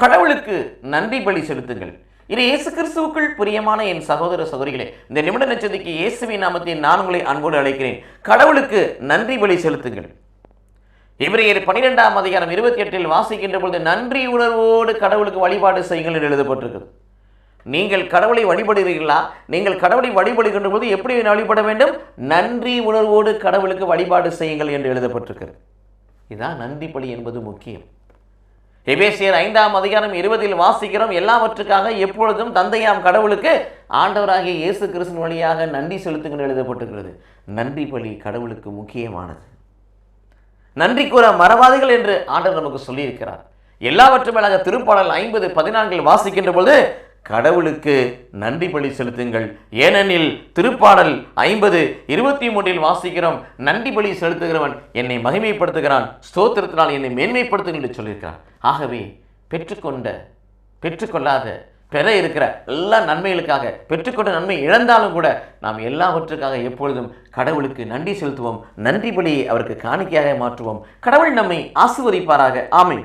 கடவுளுக்கு நன்றி பலி செலுத்துங்கள். இது இயேசு கிறிஸ்துவுக்குள் பிரியமான என் சகோதர சகோதரிகளே இந்த நிமிட நட்சத்திற்கு இயேசுவின் நாமத்தை நான் உங்களை அன்போடு அழைக்கிறேன். கடவுளுக்கு நன்றி பலி செலுத்துங்கள். இவரையர் பனிரெண்டாம் அதிகாரம் இருபத்தி எட்டில் வாசிக்கின்ற பொழுது நன்றி உணர்வோடு கடவுளுக்கு வழிபாடு செய்யுங்கள் என்று எழுதப்பட்டிருக்கிறது நீங்கள் கடவுளை வழிபடுகிறீர்களா? நீங்கள் கடவுளை வழிபடுகின்ற போது எப்படி வழிபட வேண்டும்? நன்றி உணர்வோடு கடவுளுக்கு வழிபாடு செய்யுங்கள் என்று எழுதப்பட்டிருக்கிறது இதுதான் நன்றி பலி என்பது முக்கியம். எபேசியர் ஐந்தாம் அதிகாரம் இருபதில் வாசிக்கிறோம் எல்லாவற்றுக்காக எப்பொழுதும் தந்தையாம் கடவுளுக்கு ஆண்டவராகிய இயேசு கிறிஸ்தன் வழியாக நன்றி செலுத்துங்கள் எழுதப்பட்டிருக்கிறது. நன்றி பலி கடவுளுக்கு முக்கியமானது. நன்றி கூற மறவாதிகள் என்று ஆண்டவர் நமக்கு சொல்லியிருக்கிறார். எல்லாவற்றும் மேலாக திருப்பாடல் ஐம்பது பதினான்கில் வாசிக்கின்ற பொழுது கடவுளுக்கு நன்றி பலி செலுத்துங்கள். ஏனெனில் திருப்பாடல் ஐம்பது இருபத்தி மூன்றில் வாசிக்கிறோம் நன்றி பலி செலுத்துகிறவன் என்னை மகிமைப்படுத்துகிறான் ஸ்தோத்திரத்தினால் என்னை மேன்மைப்படுத்துங்கள் என்று சொல்லியிருக்கிறான் ஆகவே பெற்றுக்கொண்ட பெற்றுக்கொள்ளாத பெற இருக்கிற எல்லா நன்மைகளுக்காக பெற்றுக்கொண்ட நன்மை இழந்தாலும் கூட நாம் எல்லாவற்றுக்காக எப்பொழுதும் கடவுளுக்கு நன்றி செலுத்துவோம் நன்றி பலியை அவருக்கு காணிக்கையாக மாற்றுவோம். கடவுள் நம்மை ஆசிர்வதிப்பாராக. ஆமை